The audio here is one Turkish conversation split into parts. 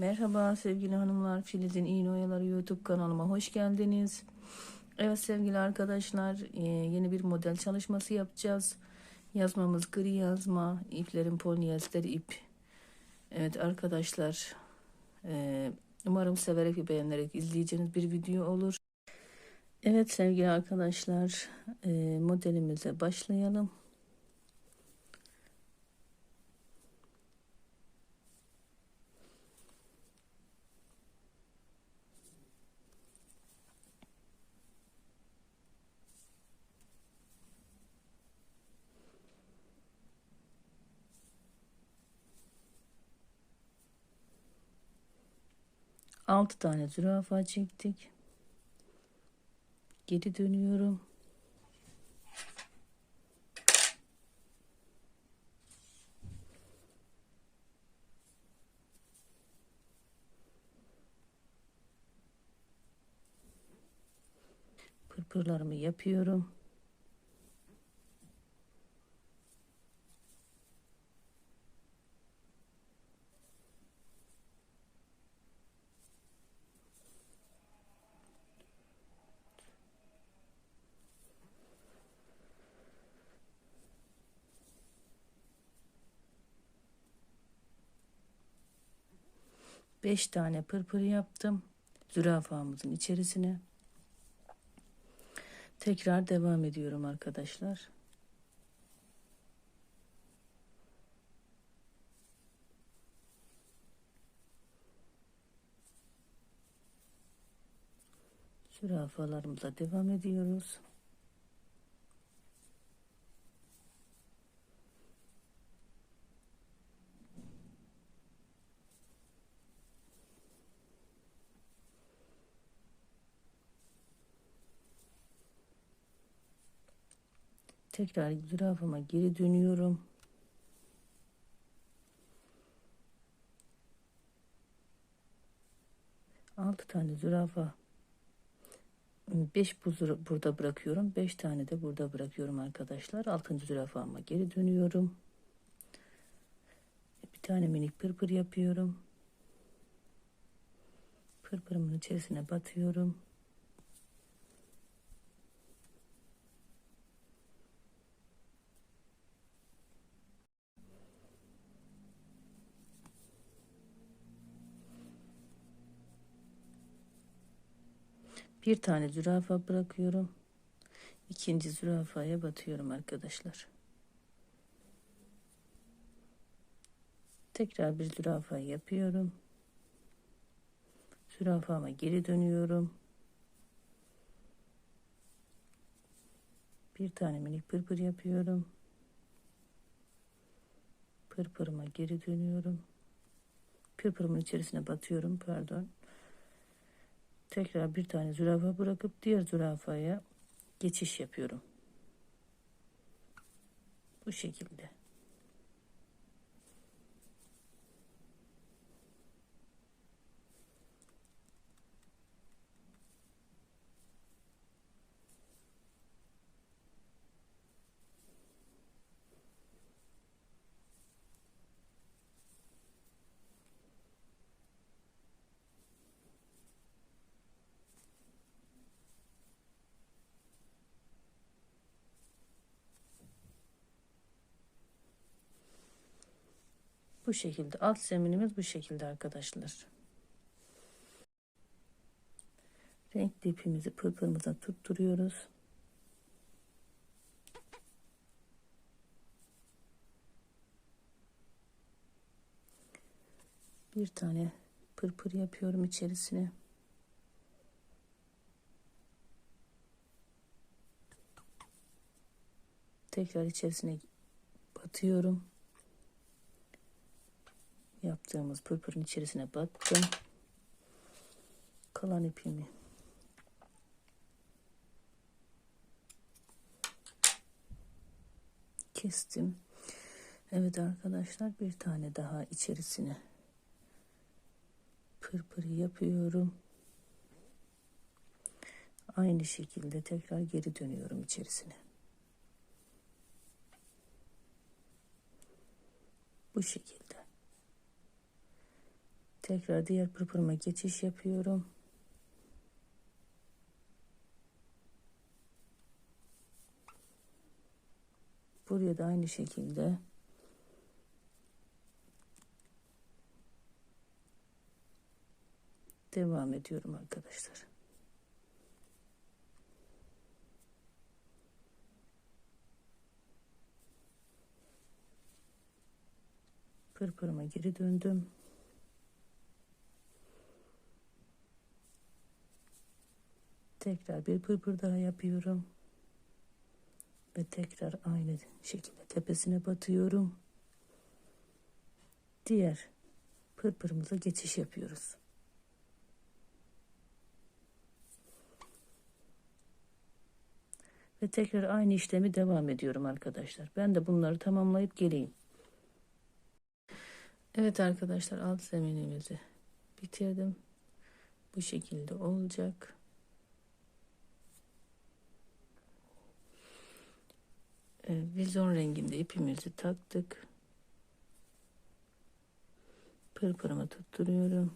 Merhaba sevgili hanımlar, Filiz'in İğne Oyaları YouTube kanalıma hoş geldiniz. Evet sevgili arkadaşlar, e, yeni bir model çalışması yapacağız. Yazmamız gri yazma, iplerin polyester ip. Evet arkadaşlar, e, umarım severek ve beğenerek izleyeceğiniz bir video olur. Evet sevgili arkadaşlar, e, modelimize başlayalım. Altı tane zürafa çektik. Geri dönüyorum. Pırpırlarımı yapıyorum. Beş tane pırpır yaptım. Zürafamızın içerisine. Tekrar devam ediyorum arkadaşlar. Zürafalarımıza devam ediyoruz. Tekrar zürafama geri dönüyorum. Altı tane zürafa. Beş bu züra- burada bırakıyorum. Beş tane de burada bırakıyorum arkadaşlar. Altıncı zürafama geri dönüyorum. Bir tane minik pırpır yapıyorum. Pırpırımın içerisine batıyorum. Bir tane zürafa bırakıyorum. İkinci zürafaya batıyorum arkadaşlar. Tekrar bir zürafa yapıyorum. Zürafama geri dönüyorum. Bir tane minik pırpır yapıyorum. Pırpırıma geri dönüyorum. Pırpırımın içerisine batıyorum pardon. Tekrar bir tane zürafa bırakıp diğer zürafaya geçiş yapıyorum. Bu şekilde. Bu şekilde. Alt zeminimiz bu şekilde arkadaşlar. Renkli ipimizi pırpırımıza tutturuyoruz. Bir tane pırpır yapıyorum içerisine. Tekrar içerisine batıyorum yaptığımız pırpırın içerisine battım. Kalan ipimi kestim. Evet arkadaşlar bir tane daha içerisine pırpır yapıyorum. Aynı şekilde tekrar geri dönüyorum içerisine. Bu şekilde. Tekrar diğer pırpırıma geçiş yapıyorum. Buraya da aynı şekilde devam ediyorum arkadaşlar. Pırpırıma geri döndüm. Tekrar bir pırpır daha yapıyorum. Ve tekrar aynı şekilde tepesine batıyorum. Diğer pırpırımıza geçiş yapıyoruz. Ve tekrar aynı işlemi devam ediyorum arkadaşlar. Ben de bunları tamamlayıp geleyim. Evet arkadaşlar alt zeminimizi bitirdim. Bu şekilde olacak. Vizon renginde ipimizi taktık. Pırpırımı tutturuyorum.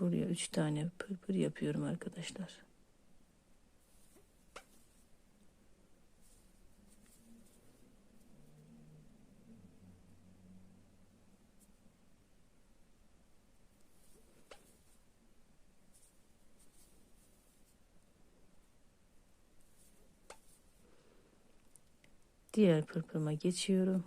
Buraya üç tane pırpır yapıyorum arkadaşlar. Diğer pırpırıma geçiyorum.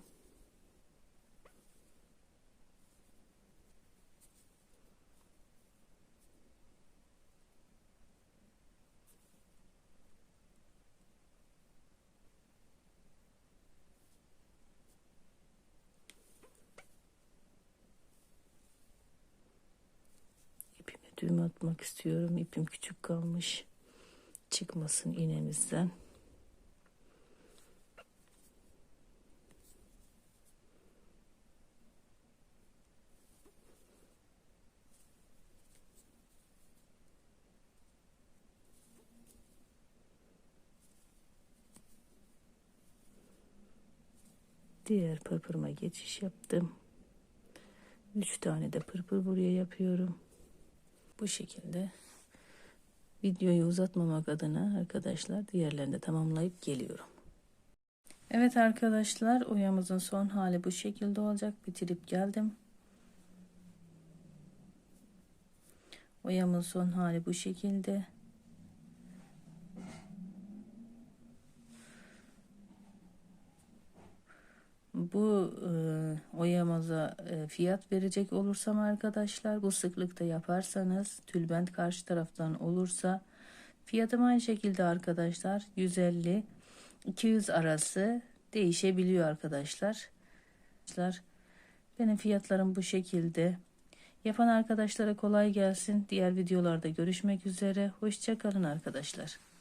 Düğüm atmak istiyorum. İpim küçük kalmış. Çıkmasın iğnemizden. Diğer pırpırıma geçiş yaptım. Üç tane de pırpır buraya yapıyorum. Bu şekilde videoyu uzatmamak adına arkadaşlar diğerlerini de tamamlayıp geliyorum. Evet arkadaşlar oyamızın son hali bu şekilde olacak. Bitirip geldim. Oyamın son hali bu şekilde. Bu e, oyamaza e, fiyat verecek olursam arkadaşlar bu sıklıkta yaparsanız tülbent karşı taraftan olursa fiyatım aynı şekilde arkadaşlar 150 200 arası değişebiliyor arkadaşlar. Benim fiyatlarım bu şekilde. Yapan arkadaşlara kolay gelsin. Diğer videolarda görüşmek üzere. Hoşçakalın arkadaşlar.